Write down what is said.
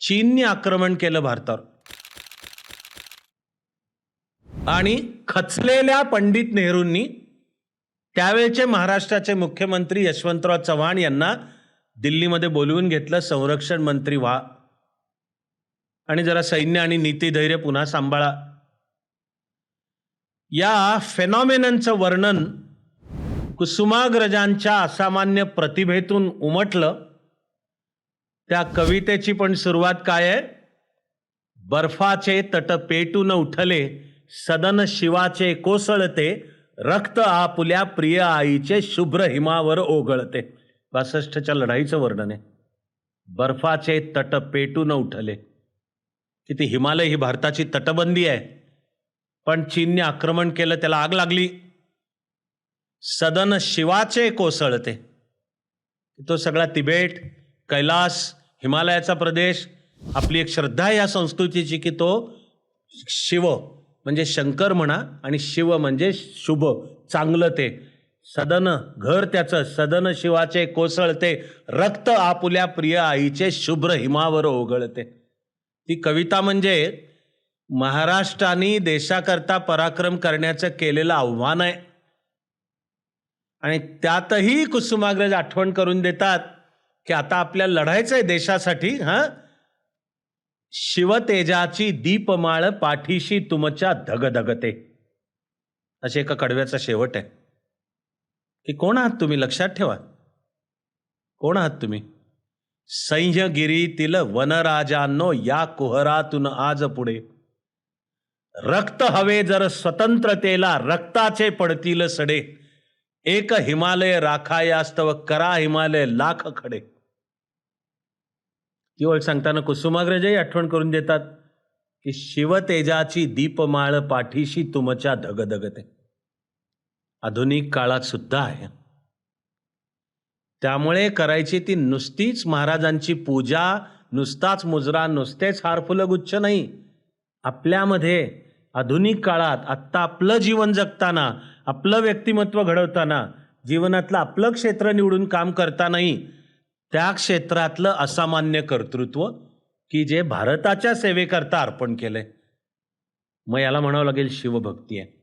चीनने आक्रमण केलं भारतावर. आणि खचलेल्या पंडित नेहरूंनी त्यावेळचे महाराष्ट्राचे मुख्यमंत्री यशवंतराव चव्हाण यांना दिल्लीमध्ये बोलवून घेतलं संरक्षण मंत्री व्हा. आणि जरा सैन्य आणि नीती धैर्य पुन्हा सांभाळा. या फेनॉमेननचं वर्णन कुसुमाग्रजांच्या असामान्य प्रतिभेतून उमटलं. त्या कवितेची पण सुरुवात काय आहे? बर्फाचे तट पेटून उठले सदन शिवाचे कोसळते रक्त आपुल्या प्रिय आईचे शुभ्र हिमावर ओघळते. बासष्टच्या लढाईचं वर्णन आहे. बर्फाचे तट पेटून उठले. किती हिमालय ही भारताची तटबंदी आहे. पण चीनने आक्रमण केलं त्याला आग लागली. सदन शिवाचे कोसळते. तो सगळा तिबेट कैलास हिमालयाचा प्रदेश आपली एक श्रद्धा आहे या संस्कृतीची की तो शिव म्हणजे शंकर म्हणा आणि शिव म्हणजे शुभ चांगलं ते. सदन घर त्याचं सदन शिवाचे कोसळते रक्त आपुल्या प्रिय आईचे शुभ्र हिमावर ओघळते. ती कविता म्हणजे महाराष्ट्राने देशाकरता पराक्रम करण्याचं केलेलं आव्हान आहे. आणि त्यातही कुसुमाग्रज आठवण करून देतात की आता आपल्याला लढायचं आहे देशासाठी हा? शिवतेजाची दीपमाळ पाठीशी तुमच्या धगधगते. असे एका कडव्याचा शेवट आहे. की कोण आहात तुम्ही? लक्षात ठेवा. कोण आहात तुम्ही? सह्यगिरीतील वनराजांनो या कुहरातून आज पुढे. रक्त हवे जर स्वतंत्रतेला रक्ताचे पडतील सडे. एक हिमालय राखायास्तव करा हिमालय लाख खडे. ती ओळ सांगताना कुसुमाग्रजही आठवण करून देतात की शिवतेजाची दीपमाळ पाठीशी तुमच्या धगधगते. आधुनिक काळात सुद्धा आहे. त्यामुळे करायची ती नुसतीच महाराजांची पूजा नुसताच मुजरा नुसतेच हार फुलगुच्छ नाही. आपल्यामध्ये आधुनिक काळात आत्ता आपलं जीवन जगताना आपलं व्यक्तिमत्व घडवताना जीवनातलं आपलं क्षेत्र निवडून काम करतानाही त्या क्षेत्रातलं असामान्य कर्तृत्व की जे भारताच्या सेवेकरता अर्पण केलंय. मग याला म्हणावं लागेल शिवभक्ती आहे.